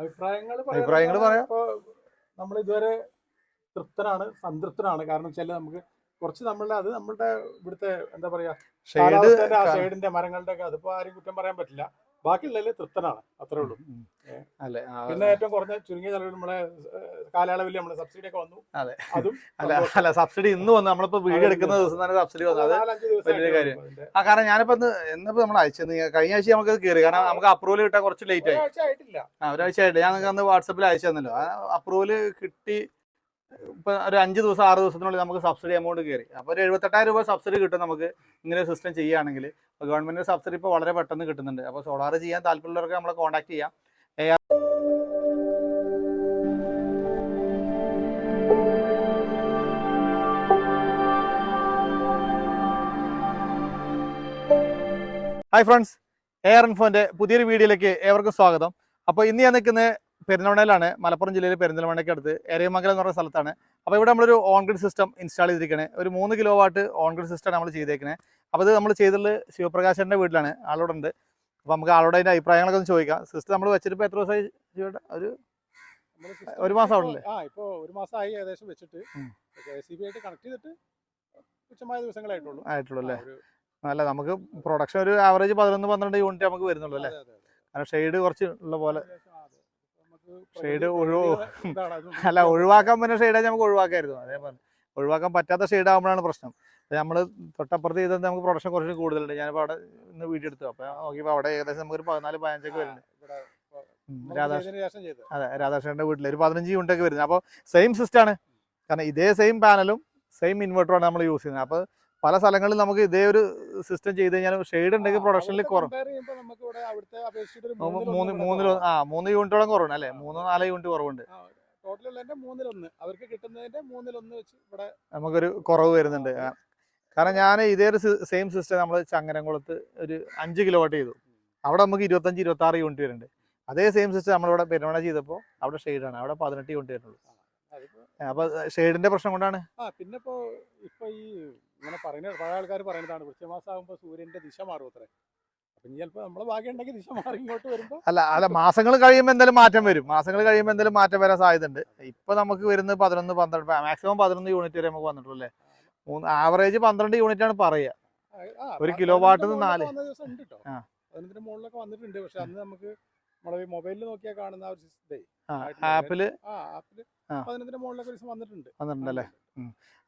അഭിപ്രായങ്ങൾ പറയാം. നമ്മൾ ഇതുവരെ തൃപ്തനാണ് സംതൃപ്തനാണ് കാരണം വെച്ചാൽ നമുക്ക് കുറച്ച് നമ്മളുടെ അത് നമ്മളുടെ ഇവിടുത്തെ എന്താ പറയാ ഷെയ്ഡിന്റെ മരങ്ങളുടെ ഒക്കെ അതിപ്പോ ആരും കുറ്റം പറയാൻ പറ്റില്ല ബാക്കിയുള്ളതിൽ തൃപ്തനാണ്. അത്രേ ഉള്ളൂ. അല്ലെ പിന്നെ ഏറ്റവും കുറഞ്ഞ ചുരുങ്ങിയ ചെലവിൽ നമ്മളെ കാലയളവിൽ കാലയളവിൽ നമ്മളെ സബ്സിഡി ഒക്കെ വന്നു. അതെ. അതും അല്ല അല്ല സബ്സിഡി ഇന്ന് വന്നു. നമ്മളിപ്പോ വീട് എടുക്കുന്ന ദിവസം തന്നെ സബ്സിഡി വന്നു. അത് വലിയൊരു കാര്യം. ആ കാരണം ഞാനിപ്പോ ഇന്ന് എന്നിപ്പോ നമ്മൾ അയച്ചത് കഴിഞ്ഞ ആഴ്ച നമുക്ക് കയറി കാരണം നമുക്ക് അപ്രൂവൽ കിട്ടാൻ കുറച്ച് ലേറ്റ് ആയി. ഒരാഴ്ച ആയിട്ടില്ല. ആ ഒരാഴ്ച ആയിട്ട് ഞാൻ നിങ്ങൾക്ക് അന്ന് വാട്സപ്പിൽ അയച്ചു തന്നല്ലോ. അപ്രൂവൽ കിട്ടി ഇപ്പൊ ഒരു അഞ്ച് ദിവസം ആറ് ദിവസത്തിനുള്ളിൽ നമുക്ക് സബ്സിഡി എമൗണ്ട് കയറി അപ്പോൾ ഒരു എഴുപത്തെട്ടായിരം രൂപ സബ്സിഡി കിട്ടും നമുക്ക് ഇങ്ങനെ സിസ്റ്റം ചെയ്യുകയാണെങ്കിൽ. ഗവൺമെന്റ് സബ്സിഡി ഇപ്പോൾ വളരെ പെട്ടെന്ന് കിട്ടുന്നുണ്ട്. അപ്പോൾ സോളാർ ചെയ്യാൻ താല്പര്യമുള്ളവർക്ക് നമ്മളെ കോൺടാക്ട് ചെയ്യാം. ഹായ് ഫ്രണ്ട്സ് എയർ ഇൻഫോന്റെ പുതിയൊരു വീഡിയോയിലേക്ക് ഏവർക്കും സ്വാഗതം. അപ്പോൾ ഇന്ന് ഞാൻ നിൽക്കുന്നത് പെരിന്തൽമണ്ണയിലാണ് മലപ്പുറം ജില്ലയിലെ പെരുന്തൽമണയ്ക്ക് അടുത്ത് എരയമംഗലം എന്ന് പറഞ്ഞ സ്ഥലത്താണ്. അപ്പോൾ ഇവിടെ നമ്മളൊരു ഓൺ ഗ്രിഡ് സിസ്റ്റം ഇൻസ്റ്റാൾ ചെയ്തിരിക്കണേ ഒരു മൂന്ന് kilo watt on grid system നമ്മൾ ചെയ്തേക്കണേ. അപ്പോൾ ഇത് നമ്മൾ ചെയ്തിട്ടുള്ളത് ശിവപ്രകാശന്റെ വീട്ടിലാണ് ആളോടുണ്ട് അപ്പോൾ നമുക്ക് ആളോട് അതിന്റെ അഭിപ്രായങ്ങളൊക്കെ ഒന്ന് ചോദിക്കാം. സിസ്റ്റം നമ്മൾ വെച്ചിട്ട് ഇപ്പോൾ എത്ര ദിവസമായി ഒരു ഒരു മാസം ആവണല്ലേ ആ ഇപ്പോൾ ഒരു മാസമായി ഏകദേശം വെച്ചിട്ട്. സി ബി ആയിട്ട് കണക്ട് ചെയ്തിട്ട് തുച്ഛമായ ദിവസങ്ങളായിട്ടുള്ളൂ ആയിട്ടുള്ളൂ. അല്ലേ? അല്ല നമുക്ക് പ്രൊഡക്ഷൻ ഒരു ആവറേജ് പതിനൊന്ന് പന്ത്രണ്ട് യൂണിറ്റ് നമുക്ക് വരുന്നുള്ളൂ അല്ലേ. കാരണം ഷെയ്ഡ് കുറച്ച് ഉള്ള പോലെ. പ്രകൃതി- ഒഴിവ്? അല്ല ഒഴിവാക്കാൻ പറ്റുന്ന ഷെയ്ഡാ നമുക്ക് ഒഴിവാക്കായിരുന്നു. അതേപോലെ ഒഴിവാക്കാൻ പറ്റാത്ത ഷെയ്ഡ് ആകുമ്പോഴാണ് പ്രശ്നം. നമ്മൾ തൊട്ടപ്പുറത്ത് ചെയ്തത് നമുക്ക് പ്രൊഡക്ഷൻ കുറച്ച് കൂടുതലുണ്ട്. ഞാനിപ്പോൾ അവിടെ ഇന്ന് വീഡിയോ എടുത്തു. അപ്പോൾ നോക്കിയപ്പോൾ അവിടെ ഏകദേശം നമുക്ക് ഒരു പതിനാല് പതിനഞ്ചൊക്കെ വരുന്നുണ്ട്. രാധാകൃഷ്ണൻ അതെ രാധാകൃഷ്ണന്റെ വീട്ടിൽ ഒരു പതിനഞ്ച് യൂണിറ്റ് ഒക്കെ വരുന്നത് അപ്പോൾ സെയിം സിസ്റ്റാണ് കാരണം ഇതേ സെയിം പാനലും സെയിം ഇൻവെർട്ടറാണ് നമ്മൾ യൂസ് ചെയ്യുന്നത്. അപ്പോൾ പല സ്ഥലങ്ങളിൽ നമുക്ക് ഇതേ ഒരു സിസ്റ്റം ചെയ്ത് കഴിഞ്ഞാൽ ഷെയ്ഡ് ഉണ്ടെങ്കിൽ പ്രൊഡക്ഷനിൽ കുറവ് മൂന്ന് മൂന്നിലോ. ആ മൂന്ന് യൂണിറ്റോളം കുറവുണ്ട് അല്ലേ? മൂന്നോ നാലോ യൂണിറ്റ് കുറവുണ്ട്. ആ, total ഉള്ളതിന്റെ മൂന്നിലൊന്ന്. അവർക്ക് കിട്ടുന്നതിന്റെ മൂന്നിലൊന്ന് വെച്ച് ഇവിടെ നമുക്കൊരു കുറവ് വരുന്നുണ്ട്. കാരണം ഞാൻ ഇതേ ഒരു സെയിം സിസ്റ്റം നമ്മൾ ചങ്ങരംകുളത്ത് ഒരു അഞ്ച് കിലോ വാട്ട് ചെയ്തു അവിടെ നമുക്ക് ഇരുപത്തഞ്ച് ഇരുപത്തി ആറ് യൂണിറ്റ് വരുന്നുണ്ട്. അതേ സെയിം സിസ്റ്റം നമ്മളിവിടെ പെരുമണ ചെയ്തപ്പോൾ അവിടെ ഷെയ്ഡാണ് അവിടെ പതിനെട്ട് യൂണിറ്റ് വരുന്നുള്ളൂ. അപ്പൊ ഷെയ്ഡിന്റെ പ്രശ്നം കൊണ്ടാണ്. പിന്നെ ഇപ്പൊ ഇപ്പൊ ഈ ഇങ്ങനെ പറയുന്നത് പല ആൾക്കാർ പറയുന്നതാണ്. വൃശ്ചികമാസം ആകുമ്പോൾ സൂര്യന്റെ ദിശ മാറും അത്രേ അപ്പൊ ഇനി ചിലപ്പോ നമ്മളെ ഭാഗ്യം ഉണ്ടെങ്കിൽ ദിശ മാറി ഇങ്ങോട്ട് വരുമ്പോ അല്ല അല്ല മാസങ്ങൾ കഴിയുമ്പോൾ എന്തായാലും മാറ്റം വരും. മാസങ്ങൾ കഴിയുമ്പോൾ എന്തായാലും മാറ്റം വരാൻ സാധ്യതയുണ്ട്. ഇപ്പൊ നമുക്ക് വരുന്നത് പതിനൊന്ന് പന്ത്രണ്ട് മാക്സിമം പതിനൊന്ന് യൂണിറ്റ് വരെ നമുക്ക് വന്നിട്ടുള്ളൂ അല്ലേ? മൂന്ന് ആവറേജ് പന്ത്രണ്ട് യൂണിറ്റ് ആണ് പറയുക. ഒരു കിലോ വാട്ടിൽ നിന്ന് നാല്. ദിവസം ഉണ്ട് കേട്ടോ ആ. പതിനഞ്ചിന്റെ മുകളിലൊക്കെ വന്നിട്ടുണ്ട്. പക്ഷെ അന്ന് നമുക്ക് നമ്മളെ മൊബൈലിൽ നോക്കിയാൽ കാണുന്ന ആ ഒരു ഇതേ. ആപ്പിൽ ആ ആപ്പിൽ ആ. പതിനഞ്ചിന്റെ മുകളിലൊക്കെ ദിവസം വന്നിട്ടുണ്ട്. വന്നിട്ടുണ്ടല്ലേ?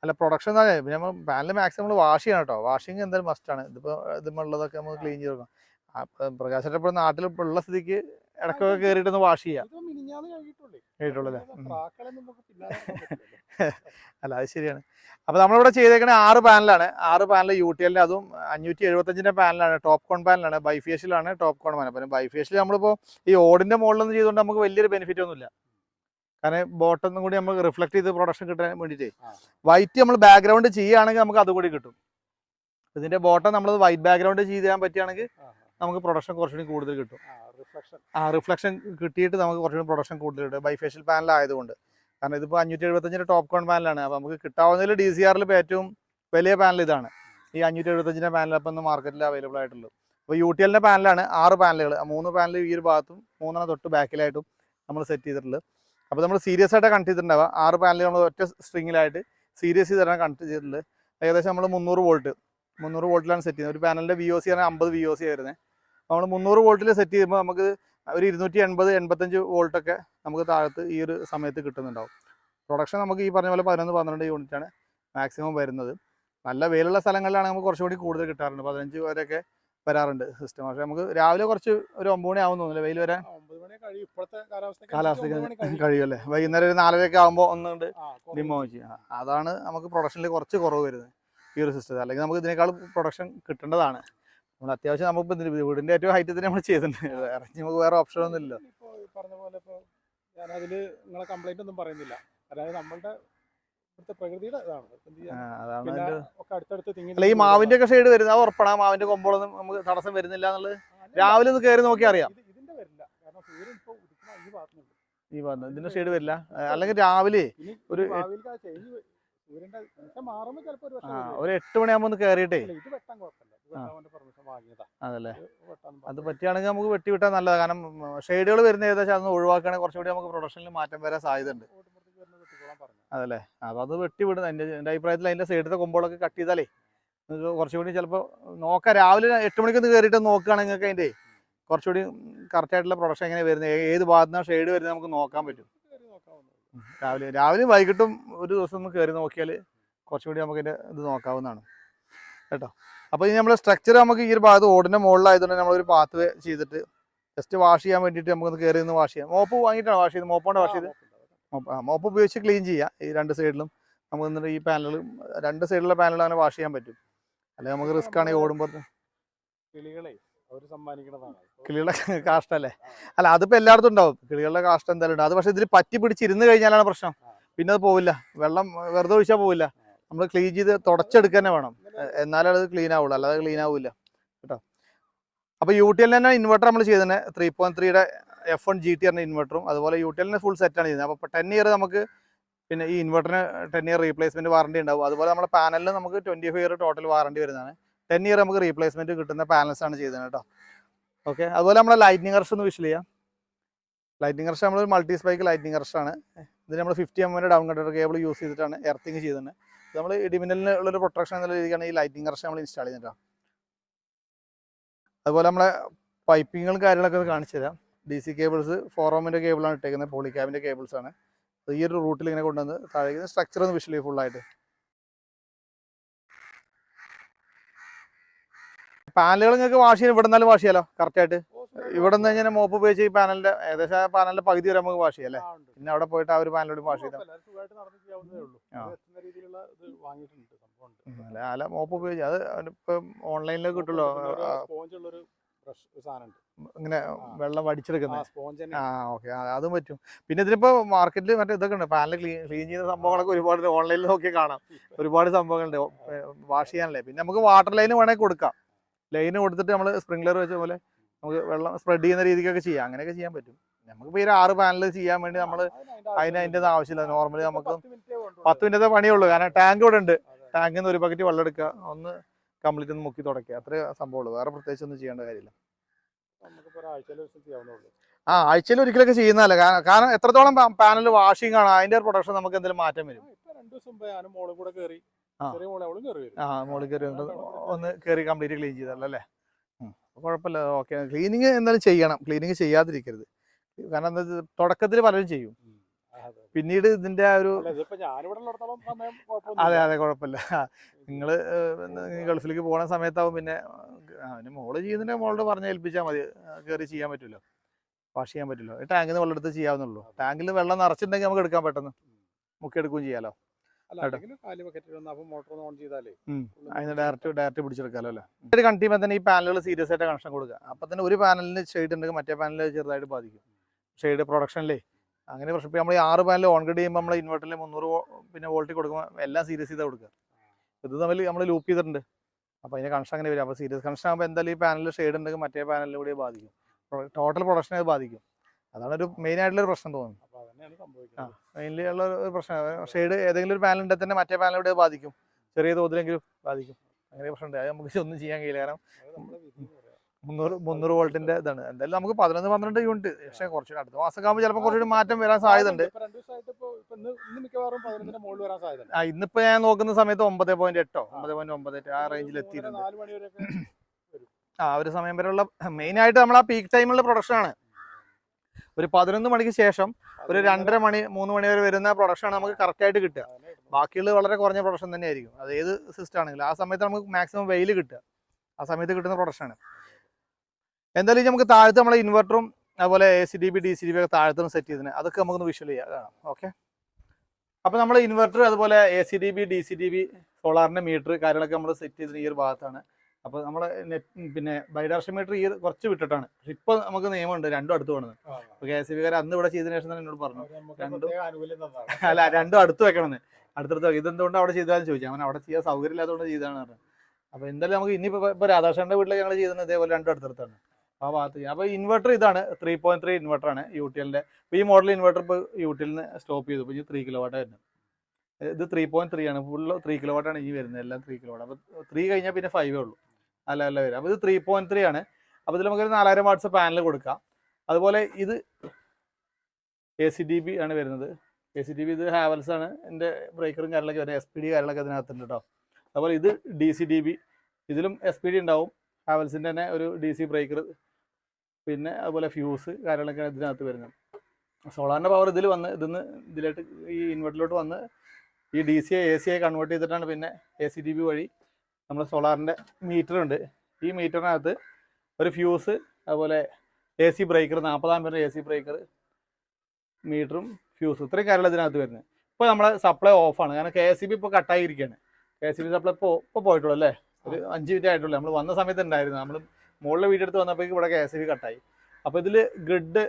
അല്ല പ്രൊഡക്ഷൻ തന്നെ പിന്നെ നമ്മൾ പാനൽ മാക്സിമം നമ്മൾ വാഷ് ചെയ്യണം കേട്ടോ വാഷിങ് എന്തായാലും മസ്റ്റ് ആണ്. ഇതിപ്പോ ഇതുമുള്ളതൊക്കെ നമ്മൾ ക്ലീൻ ചെയ്ത് കൊടുക്കണം. പ്രകാശന്റെ ഇപ്പോൾ നാട്ടിൽ ഉള്ള സ്ഥിതിക്ക് ഇടയ്ക്കൊക്കെ കയറിയിട്ട് ഒന്ന് വാഷ് ചെയ്യാം കഴിഞ്ഞിട്ടുള്ളൂ. അല്ലേ? അത് ശരിയാണ്. അപ്പൊ നമ്മളിവിടെ ചെയ്തേക്കണ ആറ് പാനലാണ്. ആറ് പാനൽ യു ടി എല്ലിന്റെ അതും അഞ്ഞൂറ്റി എഴുപത്തഞ്ചിന്റെ പാനലാണ്. ടോപ്പ് കോൺ പാനലാണ്. ബൈഫേഷ്യലാണ് ടോപ്പ് കോൺ പാനൽ പിന്നെ ബൈഫേഷ്യൽ നമ്മളിപ്പോ ഈ ഓടിന്റെ മുകളിലൊന്നും ചെയ്തുകൊണ്ട് നമുക്ക് വലിയൊരു ബെനിഫിറ്റ് ഒന്നുമില്ല. കാരണം ബോട്ടൊന്നും കൂടി നമുക്ക് റിഫ്ലക്ട് ചെയ്ത് പ്രൊഡക്ഷൻ കിട്ടാൻ വേണ്ടിട്ട് വൈറ്റ് നമ്മൾ ബാക്ക്ഗ്രൗണ്ട് ചെയ്യുകയാണെങ്കിൽ നമുക്ക് അതുകൂടി കിട്ടും. ഇതിന്റെ ബോട്ടം നമ്മൾ വൈറ്റ് ബാക്ക്ഗ്രൗണ്ട് ചെയ്ത് ചെയ്യാൻ പറ്റുകയാണെങ്കിൽ നമുക്ക് പ്രൊഡക്ഷൻ കുറച്ചുകൂടി കൂടുതൽ കിട്ടും. ആ റിഫ്ലക്ഷൻ ആ റിഫ്ലക്ഷൻ കിട്ടിയിട്ട് നമുക്ക് കുറച്ചുകൂടി പ്രൊഡക്ഷൻ കൂടുതൽ കിട്ടും. ബൈഫേഷ്യൽ പാനൽ ആയതുകൊണ്ട്. കാരണം ഇതിപ്പോൾ അഞ്ഞൂറ്റി എഴുപത്തഞ്ചിന്റെ ടോപ്പ് കോൺ പാനലാണ് അപ്പോൾ നമുക്ക് കിട്ടാവുന്നതിൽ ഡി സി ആറിൽ ഏറ്റവും വലിയ പാനൽ ഇതാണ്. ഈ അഞ്ഞൂറ്റി എഴുപത്തഞ്ചിന്റെ പാനൽ അപ്പം ഇന്ന് മാർക്കറ്റിൽ അവൈലബിൾ ആയിട്ടുള്ളൂ അപ്പോൾ യു ടി എല്ലിന്റെ പാനലാണ് ആറ് പാനലുകൾ മൂന്ന് പാനൽ ഈ ഒരു ഭാഗത്തും മൂന്നെണ്ണം തൊട്ട് ബാക്കിലായിട്ടും നമ്മൾ സെറ്റ് ചെയ്തിട്ടുള്ളത്. അപ്പോൾ നമ്മൾ സീരിയസ് ആയിട്ട് കണക്ട് ചെയ്തിട്ടുണ്ടാവുക. ആറ് പാനൽ നമ്മൾ ഒറ്റ സ്ട്രിങ്ങിലായിട്ട് സീരിയസ് ചെയ്തിട്ടാണ് കണക്ട് ചെയ്തിട്ടുള്ളത്. ഏകദേശം നമ്മൾ മുന്നൂറ് വോൾട്ട് മുന്നൂറ് വോൾട്ടിലാണ് സെറ്റ് ചെയ്യുന്നത്. ഒരു പാനലിന്റെ വി ഒ സി ആണ് അമ്പത് വി ഒ സി വരുന്നത് നമ്മൾ മുന്നൂറ് വോൾട്ടിൽ സെറ്റ് ചെയ്യുമ്പോൾ നമുക്ക് ഒരു ഇരുന്നൂറ്റി എൺപത് എൺപത്തഞ്ച് വോൾട്ടൊക്കെ നമുക്ക് താഴത്ത് ഈ ഒരു സമയത്ത് കിട്ടുന്നുണ്ടാവും. പ്രൊഡക്ഷൻ നമുക്ക് ഈ പറഞ്ഞ പോലെ പതിനൊന്ന് പന്ത്രണ്ട് യൂണിറ്റ് ആണ് മാക്സിമം വരുന്നത്. നല്ല വെയിലുള്ള സ്ഥലങ്ങളിലാണ് നമുക്ക് കുറച്ചുകൂടി കൂടുതൽ കിട്ടാറുണ്ട്. പതിനഞ്ച് വരെയൊക്കെ വരാറുണ്ട് സിസ്റ്റം പക്ഷേ നമുക്ക് രാവിലെ കുറച്ച് ഒരു ഒമ്പത് മണി ആവും തോന്നുന്നില്ല വെയിൽ വരാൻ കാലാവസ്ഥ കഴിയും. കഴിയുമല്ലേ വൈകുന്നേരം ഒരു നാലരയൊക്കെ ആകുമ്പോൾ ഒന്നുകൊണ്ട് ആ, ഡിമോ ചെയ്യും. അതാണ് നമുക്ക് പ്രൊഡക്ഷനിൽ കുറച്ച് കുറവ് വരുന്നത് ഈ ഒരു സിസ്റ്റത്തിൽ അല്ലെങ്കിൽ നമുക്ക് ഇതിനേക്കാൾ പ്രൊഡക്ഷൻ കിട്ടേണ്ടതാണ്. നമ്മൾ അത്യാവശ്യം നമുക്ക് വീടിന്റെ ഏറ്റവും ഹൈറ്റ് തന്നെ നമ്മൾ ചെയ്തിട്ടുണ്ട്. വേറെ നമുക്ക് വേറെ ഓപ്ഷൻ ഒന്നും ഇല്ല പറഞ്ഞ പോലെ ഇപ്പോൾ ഞാനതിൽ നിങ്ങളെ കംപ്ലൈന്റ് ഒന്നും പറയുന്നില്ല. അതായത് നമ്മളുടെ പ്രകൃതിയുടെ? അതാണ് ഈ മാവിന്റെ ഒക്കെ ഷെയ്ഡ് വരുന്ന ഉറപ്പാണ്. മാവിന്റെ കൊമ്പോളൊന്നും നമുക്ക് തടസ്സം വരുന്നില്ല എന്നുള്ളത് രാവിലെ ഒന്ന് കയറി നോക്കി അറിയാം. ഇതിന്റെ വരില്ല. കാരണം സൂര്യൻ ഈ വന്നു ഈ ഇതിന്റെ ഷെയ്ഡ് വരില്ല. അല്ലെങ്കിൽ രാവിലെ ഒരു. ഒരു എട്ട് മണിയാകുമ്പോ ഒന്ന് കയറിയിട്ടേ അതല്ലേ? അത് പറ്റുകയാണെങ്കിൽ നമുക്ക് വെട്ടി വിട്ടാൽ നല്ലതാണ് കാരണം ഷെയ്ഡുകൾ വരുന്ന ഏകദേശം അതൊന്ന് ഒഴിവാക്കുകയാണെങ്കിൽ കുറച്ചുകൂടി നമുക്ക് പ്രൊഡക്ഷനിൽ മാറ്റം വരാൻ സാധ്യതയുണ്ട്. അതല്ലേ? അപ്പോൾ അത് വെട്ടി വിടുന്നത് എന്റെ എന്റെ അഭിപ്രായത്തിൽ അതിന്റെ സൈഡിലത്തെ കൊമ്പുകളൊക്കെ കട്ട് ചെയ്താലേ നിങ്ങൾക്ക് കുറച്ചുകൂടി ചിലപ്പോൾ നോക്കാം. രാവിലെ എട്ട് മണിക്കൊന്ന് കയറിയിട്ട് നോക്കുകയാണെങ്കിൽ നിങ്ങൾക്ക് അതിന്റെ കുറച്ചുകൂടി കറക്റ്റ് ആയിട്ടുള്ള പ്രൊഡക്ഷൻ എങ്ങനെ വരുന്നത്? ഏത് ഭാഗത്തുനിന്നാണ് ഷെയ്ഡ് വരുന്നത് നമുക്ക് നോക്കാൻ പറ്റും. രാവിലെ രാവിലെ രാവിലെയും വൈകിട്ടും ഒരു ദിവസം ഒന്ന് കയറി നോക്കിയാൽ കുറച്ചുകൂടി നമുക്ക് ഇതിന്റെ ഇത് നോക്കാവുന്നതാണ്. കേട്ടോ? അപ്പോൾ ഇനി നമ്മൾ സ്ട്രക്ചർ നമുക്ക് ഈ ഒരു ഭാഗത്ത് ഓടിന്റെ മുകളിലായതുകൊണ്ട് നമ്മളൊരു പാത്ത് ചെയ്തിട്ട് ജസ്റ്റ് വാഷ് ചെയ്യാൻ വേണ്ടിയിട്ട് നമുക്കൊന്ന് കയറി നിന്ന് വാഷ് ചെയ്യാം. മോപ്പ് വാങ്ങിയിട്ടാണ് വാഷ് ചെയ്ത് മോപ്പോണ്ട് വാഷ് ചെയ്ത്. മോപ്പ് ഉപയോഗിച്ച് ക്ലീൻ ചെയ്യാം. ഈ രണ്ട് സൈഡിലും നമുക്ക് എന്നിട്ട് ഈ പാനലുകൾ രണ്ട് സൈഡിലുള്ള പാനൽ അങ്ങനെ വാഷ് ചെയ്യാൻ പറ്റും. അല്ലെങ്കിൽ നമുക്ക് റിസ്ക് ആണ് ഈ ഓടുമ്പോൾ കിളികളെ കാഷ്ട കിളികളുടെ കാഷ്ടല്ലേ അല്ല? അതിപ്പോൾ എല്ലായിടത്തും ഉണ്ടാവും. കിളികളുടെ കാഷ്ടം എന്തായാലും ഉണ്ടാവും അത് പക്ഷേ ഇതിൽ പറ്റി പിടിച്ചിരുന്ന് കഴിഞ്ഞാലാണ് പ്രശ്നം. പിന്നെ അത് പോവില്ല. വെള്ളം വെറുതെ ഒഴിച്ചാൽ പോവില്ല. നമ്മൾ ക്ലീൻ ചെയ്ത് തുടച്ചെടുക്കുക തന്നെ വേണം. എന്നാലേ അത് ക്ലീൻ ആവുള്ളൂ. അല്ലാതെ ക്ലീൻ ആവില്ല. കേട്ടോ? അപ്പോൾ യു ടി തന്നെ ഇൻവെർട്ടർ നമ്മൾ ചെയ്തത് ത്രീ പോയിന്റ് ത്രീയുടെ എഫ് വൺ ജി ടി എന്ന ഇൻവെർട്ടറും അതുപോലെ യു ടി എല്ലിന് ഫുൾ ആണ് ചെയ്യുന്നത് അപ്പോൾ ടെൻ ഇയർ നമുക്ക് പിന്നെ ഈ ഇൻവെർട്ടറിന് ടെൻ ഇയർ റീപ്ലേസ്മെന്റ് വാറണ്ടി ഉണ്ടാവും. അതുപോലെ നമ്മുടെ പാനലിന് നമുക്ക് twenty five year total warranty വരുന്നതാണ്. ടെൻ ഇയർ നമുക്ക് റീപ്ലേസ്മെന്റ് കിട്ടുന്ന പാനൽസ് ആണ് ചെയ്തത് കേട്ടോ. ഓക്കെ അതുപോലെ നമ്മുടെ ലൈറ്റിനിങ് അർഷ് ഒന്ന് വിഷ് ചെയ്യാം. ലൈറ്റിനിങ് അർഷ് നമ്മൾ മൾട്ടി സ്പൈക്ക് ലൈറ്റിനിങ് അർഷ് ആണ് ഇത് നമ്മൾ ഫിഫ്റ്റി എം എമ്മിന്റെ ഡൗൺ കണ്ടർ കേബിൾ യൂസ് ചെയ്തിട്ടാണ് എർത്തിങ് ചെയ്തിട്ടുണ്ട് നമ്മൾ ഇടിമിന്നലിന് ഉള്ളൊരു പ്രൊട്ടക്ഷൻ എന്നുള്ള രീതിക്കാണ് ഈ ലൈറ്റിംഗ് കറക്ഷൻ നമ്മൾ ഇൻസ്റ്റാൾ ചെയ്തിട്ടാണ് അതുപോലെ നമ്മളെ പൈപ്പിങ്ങുകളും കാര്യങ്ങളൊക്കെ ഒന്ന് കാണിച്ചു തരാം. ഡി സി കേബിൾസ് ഫോറോമിന്റെ കേബിളാണ് ഇട്ടേക്കുന്നത് പോളിക്യാബിന്റെ കേബിൾസ് ആണ്. അത് ഈ ഒരു റൂട്ടിൽ ഇങ്ങനെ കൊണ്ടുവന്ന് താഴേക്ക് സ്ട്രക്ചർ ഒന്ന് വിഷ്വലി ഫുള്ളായിട്ട് പാനലുകൾ നിങ്ങൾക്ക് വാഷ് ചെയ്യാൻ ഇവിടെ നിന്നാലും വാഷ് ചെയ്യാലോ? കറക്റ്റ് ആയിട്ട്. ഇവിടെ നിന്ന് കഴിഞ്ഞാൽ മോപ്പ് ഉപയോഗിച്ച് ഈ പാനലിന്റെ ഏകദേശം ആ പാനലിന്റെ പകുതി വരെ നമുക്ക് വാഷ് ചെയ്യാം പിന്നെ അവിടെ പോയിട്ട് ആ ഒരു പാനലോട് വാഷ് ചെയ്താൽ അല്ല അല്ല മോപ്പ് ഉപയോഗിച്ച് അത് ഇപ്പം ഓൺലൈനിൽ കിട്ടുമല്ലോ ഇങ്ങനെ വെള്ളം വടിച്ചെടുക്കുന്ന. ആ ഓക്കെ. അതും പറ്റും. പിന്നെ ഇതിനിപ്പോ മാർക്കറ്റിൽ മറ്റേ ഇതൊക്കെ ഉണ്ട്. പാനൽ ക്ലീൻ ക്ലീൻ ചെയ്യുന്ന സംഭവങ്ങളൊക്കെ ഒരുപാട് ഓൺലൈനിൽ നോക്കി കാണാം. ഒരുപാട് സംഭവങ്ങളുണ്ട്. വാഷ് ചെയ്യാനല്ലേ? പിന്നെ നമുക്ക് വാട്ടർ ലൈൻ വേണമെങ്കിൽ കൊടുക്കാം. ലൈന് കൊടുത്തിട്ട് നമ്മൾ സ്പ്രിംഗ്ലർ വെച്ച പോലെ നമുക്ക് വെള്ളം സ്പ്രെഡ് ചെയ്യുന്ന രീതിക്കൊക്കെ ചെയ്യാം. അങ്ങനെയൊക്കെ ചെയ്യാൻ പറ്റും. നമുക്കിപ്പോൾ ഈ ആറ് പാനൽ ചെയ്യാൻ വേണ്ടി നമ്മൾ അതിന് അതിന്റെ ആവശ്യമില്ല. നോർമലി നമുക്ക് പത്ത് മിനിറ്റത്തെ പണിയേ ഉള്ളൂ. കാരണം ടാങ്ക് ഇവിടെ ഉണ്ട്. ടാങ്കിൽ നിന്ന് ഒരു പക്കറ്റ് വെള്ളം എടുക്കുക. ഒന്ന് കംപ്ലീറ്റ് ഒന്ന് മുക്കി തുടക്കുക അത്രേ സംഭവമുള്ളൂ. വേറെ പ്രത്യേകിച്ച് ഒന്നും ചെയ്യേണ്ട കാര്യമില്ല. ആ ആഴ്ചയിൽ ഒരിക്കലൊക്കെ ചെയ്യുന്നതല്ല. കാരണം കാരണം എത്രത്തോളം പാനൽ വാഷിംഗ് ആണ് അതിന്റെ പ്രൊഡക്ഷൻ നമുക്ക് എന്തെങ്കിലും മാറ്റം വരും. ആ, ഇപ്പൊ രണ്ടു ദിവസം മുമ്പ് ഞാനും മോളും കൂടെ കയറി ഒന്ന് കയറി കംപ്ലീറ്റ് ക്ലീൻ ചെയ്തല്ലോ അല്ലേ. കുഴപ്പമില്ല ഓക്കെ. ക്ലീനിങ് എന്തായാലും ചെയ്യണം. ക്ലീനിങ് ചെയ്യാതിരിക്കരുത്. കാരണം എന്താ തുടക്കത്തിൽ പലരും ചെയ്യും. പിന്നീട് ഇതിന്റെ ആ ഒരു അതെ അതെ കുഴപ്പമില്ല. നിങ്ങൾ ഗൾഫിലേക്ക് പോണ സമയത്താവും പിന്നെ അവന് മോൾ ചെയ്യുന്നതിന്റെ മോളോട് പറഞ്ഞ് ഏൽപ്പിച്ചാൽ മതി. കയറി ചെയ്യാൻ പറ്റുമല്ലോ വാഷ് ചെയ്യാൻ പറ്റുമല്ലോ ടാങ്കിൽ നിന്ന് വെള്ളം എടുത്ത് ചെയ്യാവുന്നുള്ളൂ ടാങ്കിൽ വെള്ളം നിറച്ചിട്ടുണ്ടെങ്കിൽ നമുക്ക് എടുക്കാൻ പെട്ടെന്ന് മുക്കിയെടുക്കുകയും ചെയ്യാലോ? ഡയറക്റ്റ് ഡയറക്റ്റ് പിടിച്ചെടുക്കാമല്ലോ അല്ലേ? ഒരു കണ്ടിയുമ്പോൾ തന്നെ ഈ പാനലുകൾ സീരിയസ് ആയിട്ട് കണക്ഷൻ കൊടുക്കുക. അപ്പൊ തന്നെ ഒരു പാനലിന് ഷെയ്ഡ് ഉണ്ടെങ്കിൽ മറ്റേ പാനൽ ചെറുതായിട്ട് ബാധിക്കും. ഷെയ്ഡ് പ്രൊഡക്ഷനിലേ അങ്ങനെ പ്രശ്നം. നമ്മൾ ഈ ആറ് പാനൽ ഓൺ ഗഡ് ചെയ്യുമ്പോൾ നമ്മൾ ഇൻവെർട്ടറിൽ മുന്നൂറ് പിന്നെ വോൾട്ടിൽ കൊടുക്കുമ്പോൾ എല്ലാം സീരിയസ് ചെയ്താൽ കൊടുക്കുക. ഇത് തമ്മിൽ നമ്മൾ ലൂപ്പ് ചെയ്തിട്ടുണ്ട്. അപ്പോൾ അതിന് കണക്ഷൻ അങ്ങനെ വരും. അപ്പോൾ സീരിയസ് കണക്ഷൻ ആകുമ്പോൾ എന്തായാലും ഈ പാനലിൽ ഷെയ്ഡ് ഉണ്ടെങ്കിൽ മറ്റേ പാനലിലൂടെ ബാധിക്കും. ടോട്ടൽ പ്രൊഡക്ഷനെ അത് ബാധിക്കും. അതാണ് ഒരു മെയിൻ ആയിട്ടുള്ള ഒരു പ്രശ്നം തോന്നുന്നു ഉള്ള ഒരു പ്രശ്നം. ഷെയ്ഡ് ഏതെങ്കിലും ഒരു പാനൽ ഉണ്ടെങ്കിൽ തന്നെ മറ്റേ പാനലിലൂടെ ബാധിക്കും. ചെറിയ തോതിലെങ്കിലും ബാധിക്കും. അങ്ങനെ പ്രശ്നമുണ്ട്. അത് നമുക്ക് ഒന്നും ചെയ്യാൻ കഴിയില്ല. കാരണം മുന്നൂറ് മുന്നൂറ് വോൾട്ടിന്റെ ഇതാണ്. എന്തായാലും നമുക്ക് പതിനൊന്ന് പന്ത്രണ്ട് യൂണിറ്റ് പക്ഷേ കുറച്ചുകൂടി അടുത്ത മാസം ആകുമ്പോൾ ചിലപ്പോൾ കുറച്ചുകൂടി മാറ്റം വരാൻ സാധ്യതയുണ്ട് ആ ഇന്നിപ്പോ ഞാൻ നോക്കുന്ന സമയത്ത് ഒമ്പത് പോയിന്റ് എട്ടോ ഒമ്പത് പോയിന്റ് ഒമ്പത് എട്ട് ആ റേഞ്ചിൽ എത്തിയിട്ടുണ്ട്. ആ ഒരു സമയം വരെയുള്ള മെയിൻ ആയിട്ട് നമ്മൾ ആ പീക്ക് ടൈമിലുള്ള പ്രൊഡക്ഷൻ ആണ്. ഒരു പതിനൊന്ന് മണിക്ക് ശേഷം ഒരു രണ്ടര മണി മൂന്ന് മണി വരെ വരുന്ന പ്രൊഡക്ഷൻ ആണ് നമുക്ക് കറക്റ്റ് ആയിട്ട് കിട്ടുക. ബാക്കിയുള്ള ബാക്കിയുള്ളത് വളരെ കുറഞ്ഞ പ്രൊഡക്ഷൻ തന്നെയായിരിക്കും. അത് ഏത് സിസ്റ്റം ആണെങ്കിലും. ആ സമയത്ത് നമുക്ക് മാക്സിമം വെയിൽ കിട്ടുക. ആ സമയത്ത് കിട്ടുന്ന പ്രൊഡക്ഷനാണ് എന്തായാലും നമുക്ക് താഴത്ത് നമ്മളെ ഇൻവെർട്ടറും അതുപോലെ A C D B D C D B ഒക്കെ താഴത്തും സെറ്റ് ചെയ്തിന് അതൊക്കെ നമുക്കൊന്ന് വിഷ്വൽ ചെയ്യാം. കാണാം. ഓക്കെ അപ്പോൾ നമ്മൾ ഇൻവെർട്ടർ അതുപോലെ A C D B D C D B സോളാറിന്റെ meter കാര്യങ്ങളൊക്കെ നമ്മൾ സെറ്റ് ചെയ്തിന് ഈ ഒരു ഭാഗത്താണ്. അപ്പോൾ നമ്മളെ നെറ്റ് പിന്നെ ബൈഡാർഷൻ മീറ്റർ ഈ കുറച്ച് വിട്ടിട്ടാണ്. പക്ഷെ ഇപ്പൊ നമുക്ക് നിയമമുണ്ട് രണ്ടും അടുത്ത് വേണമെന്ന് അപ്പൊ അപ്പോൾ കെ എസ് ബി കാർ അന്ന് ഇവിടെ ചെയ്തതിനു ശേഷം തന്നെ എന്നോട് പറഞ്ഞു. രണ്ടും-. അല്ല രണ്ടും അടുത്ത് വെക്കണമെന്ന്. അടുത്തടുത്ത് ഇതെന്തുകൊണ്ട് അവിടെ ചെയ്താലും ചോദിച്ചു. അവൻ അവിടെ ചെയ്യാൻ സൗകര്യം ഇല്ലാത്തതുകൊണ്ട് ചെയ്താണ് പറഞ്ഞത്. അപ്പൊ എന്തായാലും നമുക്ക് ഇനിയിപ്പോ ഇപ്പൊ രാധാകൃഷ്ണന്റെ വീട്ടിൽ ഞങ്ങൾ ചെയ്യുന്നത് ഇതേപോലെ രണ്ടും അടുത്തടുത്താണ്. ആ ഭാഗത്ത് അപ്പൊ അപ്പോൾ ഇൻവെർട്ടർ ഇതാണ്. ത്രീ പോയിന്റ് ത്രീ ഇൻവെർട്ടറാണ് യു ടി എല്ലിന്റെ ഇപ്പോൾ ഈ മോഡൽ ഇൻവെർട്ടർ ഇപ്പോൾ യു ടി എല്ലിന് സ്റ്റോപ്പ് ചെയ്തു. ഇപ്പൊ ഈ ത്രീ കിലോ വാട്ട് വരുന്നത്. ഇത് ത്രീ പോയിന്റ് ത്രീ ആണ്. ഫുള്ള് ത്രീ കിലോ വാട്ടാണ് ഇനി വരുന്നത്. എല്ലാം ത്രീ കിലോ വാട്ട് അപ്പോൾ ത്രീ കഴിഞ്ഞാൽ പിന്നെ ഫൈവേ ഉള്ളൂ. അല്ല അല്ല വരും. അപ്പോൾ ഇത് ത്രീ പോയിന്റ് ത്രീ ആണ്. അപ്പോൾ ഇതിൽ നമുക്കൊരു നാലായിരം വാട്ട്സ് പാനൽ കൊടുക്കാം. അതുപോലെ ഇത് എ സി ഡി ബി ആണ് വരുന്നത്. എ സി ഡി ബി ഇത് ഹാവൽസ് ആണ്. എന്റെ ബ്രേക്കറും കാര്യങ്ങളൊക്കെ വരുന്നത്. എസ് പി ഡി കാര്യങ്ങളൊക്കെ അതിനകത്തുണ്ട് കേട്ടോ. അതുപോലെ ഇത് ഡി സി ഡി ബി ഇതിലും എസ് പി ഡി ഉണ്ടാവും. ഹാവൽസിന്റെ തന്നെ ഒരു ഡി സി ബ്രേക്കർ പിന്നെ അതുപോലെ ഫ്യൂസ് കാര്യങ്ങളൊക്കെ ഇതിനകത്ത് വരുന്നത്. സോളാറിന്റെ പവർ ഇതിൽ വന്ന് ഇതിന്ന് ഇതിലോട്ട് ഈ ഇൻവെർട്ടറിലോട്ട് വന്ന് ഈ ഡി സി എ സി ആയി കൺവേർട്ട് ചെയ്തിട്ടാണ് പിന്നെ എ സി ഡി ബി വഴി നമ്മുടെ സോളാറിന്റെ മീറ്റർ ഉണ്ട്. ഈ മീറ്ററിനകത്ത് ഒരു ഫ്യൂസ് അതുപോലെ എ സി ബ്രേക്കർ നാൽപ്പതാം എ സി ബ്രേക്കർ മീറ്ററും ഫ്യൂസും ഇത്രയും കാര്യങ്ങൾ ഇതിനകത്ത് വരുന്നത്. ഇപ്പോൾ നമ്മൾ സപ്ലൈ ഓഫാണ് കാരണം കെ എസ് സി ബി ഇപ്പോൾ കട്ടായിരിക്കുകയാണ് K S C B supply ഇപ്പോൾ ഇപ്പോൾ പോയിട്ടുള്ളൂ അല്ലേ? ഒരു അഞ്ച് മിനിറ്റ് ആയിട്ടുള്ളൂ. നമ്മൾ വന്ന സമയത്ത് ഉണ്ടായിരുന്നു. നമ്മൾ മുകളിലെ വീടെടുത്ത് വന്നപ്പോഴേക്കും ഇവിടെ കെ എസ് സി ബി കട്ടായി അപ്പോൾ ഇതിൽ ഗ്രിഡ്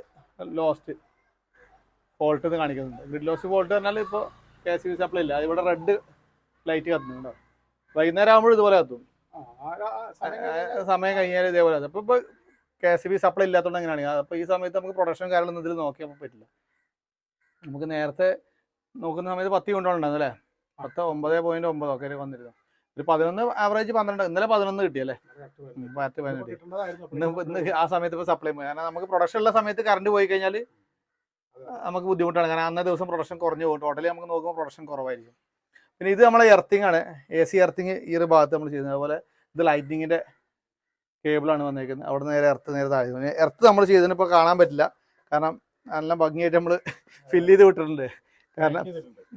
ലോസ്റ്റ് ഫോൾട്ട് എന്ന് കാണിക്കുന്നുണ്ട്. ഗ്രിഡ് ലോസ്റ്റ് ഫോൾട്ട് പറഞ്ഞാൽ ഇപ്പോൾ K S C B supply ഇല്ല. അതിവിടെ റെഡ് ലൈറ്റ് കത്തുന്നുണ്ടോ വൈകുന്നേരം ആകുമ്പോഴും ഇതുപോലെ എത്തും. സമയം കഴിഞ്ഞാൽ ഇതേപോലെ അപ്പൊ ഇപ്പൊ കെ എസ് ബി സപ്ലൈ ഇല്ലാത്തതുകൊണ്ട് അങ്ങനെയാണ്. അപ്പൊ ഈ സമയത്ത് നമുക്ക് പ്രൊഡക്ഷൻ കാര്യങ്ങളൊന്നും ഇതിൽ നോക്കിയാൽ പറ്റില്ല. നമുക്ക് നേരത്തെ നോക്കുന്ന സമയത്ത് പത്ത് കൊണ്ടുണ്ടായിരുന്നു അല്ലേ? പത്ത് ഒമ്പത് പോയിന്റ് ഒമ്പത് ഒക്കെ വന്നിരുന്നു. ഒരു പതിനൊന്ന് ആവറേജ് പന്ത്രണ്ട് ഇന്നലെ പതിനൊന്ന് കിട്ടിയല്ലേ പത്ത് പതിനൊന്ന്. ഇന്ന് ഇന്ന് ആ സമയത്ത് ഇപ്പൊ സപ്ലൈ പോയി. കാരണം നമുക്ക് പ്രൊഡക്ഷൻ ഉള്ള സമയത്ത് കറണ്ട് പോയി കഴിഞ്ഞാൽ നമുക്ക് ബുദ്ധിമുട്ടാണ്. കാരണം അന്നേ ദിവസം പ്രൊഡക്ഷൻ കുറഞ്ഞു പോകും. ടോട്ടലി നമുക്ക് നോക്കുമ്പോൾ പ്രൊഡക്ഷൻ കുറവായിരിക്കും. പിന്നെ ഇത് നമ്മളെ എർത്തിങ് ആണ്. എ സി എർത്തിങ് ഈ ഒരു ഭാഗത്ത് നമ്മൾ ചെയ്യുന്നത്. അതുപോലെ ഇത് ലൈറ്റിങ്ങിന്റെ കേബിളാണ് വന്നേക്കുന്നത്. അവിടെ നേരെ എർത്ത് നേരെ താഴെ. എർത്ത് നമ്മൾ ചെയ്തതിന് ഇപ്പോൾ കാണാൻ പറ്റില്ല. കാരണം നല്ല ഭംഗിയായിട്ട് നമ്മൾ ഫില്ല് ചെയ്ത് വിട്ടിട്ടുണ്ട്. കാരണം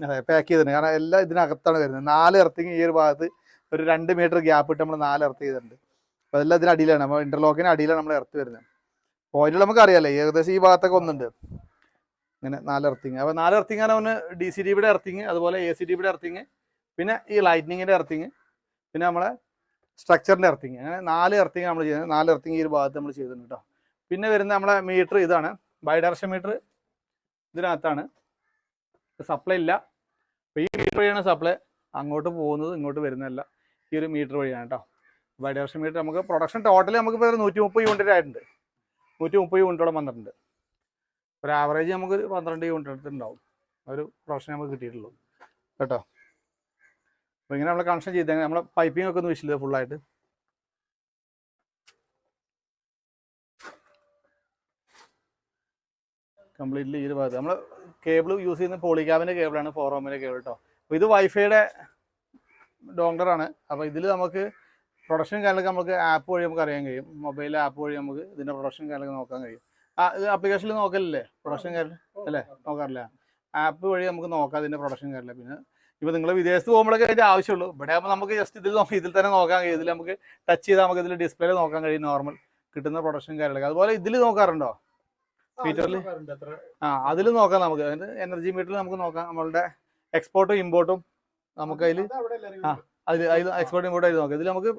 അതെ പാക്ക് ചെയ്തിട്ടുണ്ട്. കാരണം എല്ലാം ഇതിനകത്താണ് വരുന്നത്. നാല് എർത്തിങ് ഈ ഒരു ഭാഗത്ത് ഒരു രണ്ട് മീറ്റർ ഗ്യാപ്പ് ഇട്ട് നമ്മൾ നാല് എർത്ത് ചെയ്തിട്ടുണ്ട്. അപ്പോൾ അതെല്ലാം ഇതിന് അടിയിലാണ്. നമ്മൾ ഇന്റർലോക്കിന് അടിയിലാണ് നമ്മൾ എർത്ത് വരുന്നത്. പോയിന്റുകൾ നമുക്ക് അറിയാലേ ഏകദേശം ഈ ഭാഗത്തൊക്കെ ഒന്നുണ്ട്. ഇങ്ങനെ നാല് എർത്തിങ്. അപ്പോൾ നാല് എർത്തിങ് ആണ് അവന് ഡി സി ഡിയുടെ എർത്തിങ് അതുപോലെ എ സി ഡിയുടെ എർത്തിങ് പിന്നെ ഈ ലൈറ്റ്നിങ്ങിന്റെ എർത്തിങ് പിന്നെ നമ്മളെ സ്ട്രക്ചറിന്റെ എർത്തിങ്. അങ്ങനെ നാല് എർത്തിങ് നമ്മൾ ചെയ്യുന്നത്. നാല് എർത്തിങ് ഈ ഒരു ഭാഗത്ത് നമ്മൾ ചെയ്തിട്ടുണ്ട് കേട്ടോ പിന്നെ വരുന്ന നമ്മളെ മീറ്റർ ഇതാണ്. ബൈഡയറക്ഷൻ മീറ്റർ ഇതിനകത്താണ്. സപ്ലൈ ഇല്ല. അപ്പോൾ ഈ മീറ്റർ വഴിയാണ് സപ്ലൈ അങ്ങോട്ട് പോകുന്നത് ഇങ്ങോട്ട് വരുന്നതല്ല. ഈ ഒരു മീറ്റർ വഴിയാണ് കേട്ടോ ബൈഡയറക്ഷൻ മീറ്റർ നമുക്ക് പ്രൊഡക്ഷൻ ടോട്ടൽ നമുക്ക് ഇപ്പോൾ നൂറ്റി മുപ്പത് യൂണിറ്റ് ആയിട്ടുണ്ട്. നൂറ്റി മുപ്പത് യൂണിറ്റോളം വന്നിട്ടുണ്ട്. ഒരു ആവറേജ് നമുക്ക് പന്ത്രണ്ട് യൂണിറ്റ് അടുത്തുണ്ടാവും ഒരു പ്രൊഡക്ഷൻ നമുക്ക് കിട്ടിയിട്ടുള്ളൂ. കേട്ടോ? അപ്പോൾ ഇങ്ങനെ നമ്മൾ കണക്ഷൻ ചെയ്ത് നമ്മളെ പൈപ്പിംഗ് ഒക്കെ ഒന്ന് വിഷില്ല ഫുള്ളായിട്ട് കംപ്ലീറ്റ്ലി ഈ ഒരു ഭാഗത്ത്. നമ്മൾ കേബിൾ യൂസ് ചെയ്യുന്ന പോളിക്യാബിന്റെ കേബിളാണ് ഫോർ ഓമിന്റെ കേബിൾ കേട്ടോ അപ്പോൾ ഇത് വൈഫൈയുടെ ഡോങ്ടറാണ് അപ്പോൾ ഇതിൽ നമുക്ക് പ്രൊഡക്ഷൻ കാര്യങ്ങളൊക്കെ നമുക്ക് ആപ്പ് വഴി നമുക്ക് അറിയാൻ കഴിയും. മൊബൈൽ ആപ്പ് വഴി നമുക്ക് ഇതിന്റെ പ്രൊഡക്ഷൻ കാര്യങ്ങളൊക്കെ നോക്കാൻ കഴിയും. ആപ്ലിക്കേഷനിൽ നോക്കലില്ലേ? പ്രൊഡക്ഷൻ കാര്യം അല്ലേ? നോക്കാറില്ല. ആപ്പ് വഴി നമുക്ക് നോക്കാം അതിന്റെ പ്രൊഡക്ഷൻ കാര്യമില്ല പിന്നെ ഇപ്പൊ നിങ്ങൾ വിദേശത്ത് പോകുമ്പോഴൊക്കെ അതിന്റെ ആവശ്യമുള്ളൂ. ഇവിടെ ആകുമ്പോൾ നമുക്ക് ജസ്റ്റ് ഇതിൽ നോക്കി. ഇതിൽ തന്നെ നോക്കാൻ കഴിയും. ഇതിൽ നമുക്ക് ടച്ച് ചെയ്താൽ നമുക്ക് ഇതിൽ ഡിസ്പ്ലേ നോക്കാൻ കഴിയും നോർമൽ കിട്ടുന്ന പ്രൊഡക്ഷൻ കാര്യങ്ങളൊക്കെ അതുപോലെ ഇതിൽ നോക്കാറുണ്ടോ? ഫീച്ചറിൽ ആ അതിൽ നോക്കാം നമുക്ക്. എനർജി മീറ്ററിൽ നമുക്ക് നോക്കാം. നമ്മളുടെ എക്സ്പോർട്ടും ഇമ്പോർട്ടും നമുക്ക് അതിൽ ആ. അതിൽ അതിൽ എക്സ്പോർട്ട് ഇമ്പോർട്ട് അതിൽ നോക്കാം. ഇതിൽ നമുക്ക്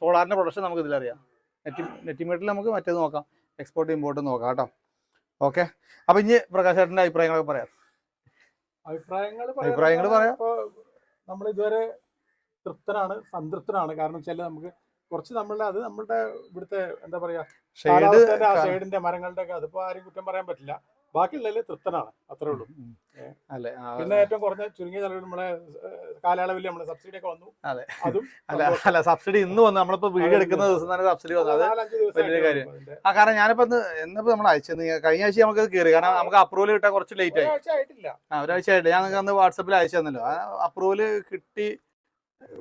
സോളാറിന്റെ പ്രൊഡക്ഷൻ നമുക്ക് ഇതിലറിയാം നെറ്റ് നെറ്റ് മീറ്ററിൽ നമുക്ക് മറ്റേത് നോക്കാം. എക്സ്പോർട്ട് ഇമ്പോർട്ട് നോക്കാം കേട്ടോ. ഓക്കെ അപ്പൊ ഇനി പ്രകാശ് ചേട്ടന്റെ അഭിപ്രായങ്ങളൊക്കെ പറയാം. അഭിപ്രായങ്ങൾ അഭിപ്രായങ്ങൾ പറയാം. നമ്മൾ ഇതുവരെ തൃപ്തനാണ് സംതൃപ്തനാണ്. കാരണം വെച്ചാൽ നമുക്ക് കുറച്ച് നമ്മളുടെ അത് നമ്മളുടെ ഇവിടുത്തെ എന്താ പറയാ ഷെയ്ഡിന്റെ മരങ്ങളുടെ ഒക്കെ അതിപ്പോ ആരും കുറ്റം പറയാൻ പറ്റില്ല. ബാക്കിയുള്ളതിൽ തൃപ്തനാണ് അത്രേ ഉള്ളൂ. അല്ലെ പിന്നെ ഏറ്റവും കുറഞ്ഞ ചുരുങ്ങിയ ചെലവിൽ നമ്മളെ കാലയളവിൽ നമ്മളെ സബ്സിഡി ഒക്കെ വന്നു. അതെ. അതും അല്ല അല്ല സബ്സിഡി ഇന്ന് വന്നു. നമ്മളിപ്പോ വീട് എടുക്കുന്ന ദിവസം തന്നെ സബ്സിഡി വന്നു. അത് വലിയൊരു കാര്യം. ആ കാരണം ഞാനിപ്പോ എന്നിപ്പോ നമ്മൾ അയച്ചത് കഴിഞ്ഞ ആഴ്ച നമുക്ക് കയറി കാരണം നമുക്ക് അപ്രൂവൽ കിട്ടാൻ കുറച്ച് ലേറ്റ് ആയി. ഒരാഴ്ച ആയിട്ടില്ല. ആ ഒരാഴ്ച ആയിട്ടില്ല. ഞാൻ നിങ്ങൾക്ക് അന്ന് വാട്സപ്പിൽ അയച്ചു തന്നല്ലോ. ആ അപ്രൂവൽ കിട്ടി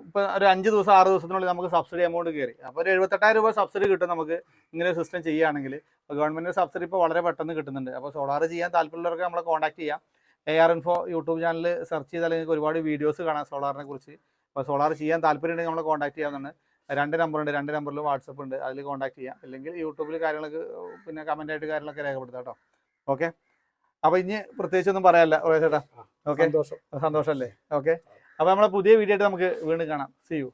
ഇപ്പൊ ഒരു അഞ്ച് ദിവസം ആറ് ദിവസത്തിനുള്ളിൽ നമുക്ക് സബ്സിഡി എമൗണ്ട് കയറി അപ്പോൾ ഒരു എഴുപത്തെട്ടായിരം രൂപ സബ്സിഡി കിട്ടും നമുക്ക് ഇങ്ങനെ ഒരു സിസ്റ്റം ചെയ്യുകയാണെങ്കിൽ ഗവൺമെന്റ് സബ്സിഡി ഇപ്പോൾ വളരെ പെട്ടെന്ന് കിട്ടുന്നുണ്ട്. അപ്പോൾ സോളാർ ചെയ്യാൻ താല്പര്യമുള്ളവർക്ക് നമ്മളെ കോൺടാക്ട് ചെയ്യാം. A R info YouTube channel search ചെയ്താൽ നിങ്ങൾക്ക് ഒരുപാട് വീഡിയോസ് കാണാം സോളാറിനെ കുറിച്ച്. അപ്പോൾ സോളാർ ചെയ്യാൻ താല്പര്യമുണ്ടെങ്കിൽ നമ്മളെ കോൺടാക്ട് ചെയ്യാവുന്നതാണ്. രണ്ട് നമ്പറുണ്ട് രണ്ട് നമ്പറിൽ വാട്സപ്പ് ഉണ്ട്. അതിൽ കോൺടാക്ട് ചെയ്യാം. അല്ലെങ്കിൽ യൂട്യൂബിൽ കാര്യങ്ങളൊക്കെ പിന്നെ കമന്റ് ആയിട്ട് കാര്യങ്ങളൊക്കെ രേഖപ്പെടുത്താം കേട്ടോ. ഓക്കെ അപ്പോൾ ഇനി പ്രത്യേകിച്ചൊന്നും പറയാനില്ല. റോയ ചേട്ടാ. ഓക്കെ സന്തോഷം. സന്തോഷമല്ലേ? ഓക്കെ അപ്പോൾ നമ്മളെ പുതിയ വീഡിയോ ആയിട്ട് നമുക്ക് വീണ്ടും കാണാം. C U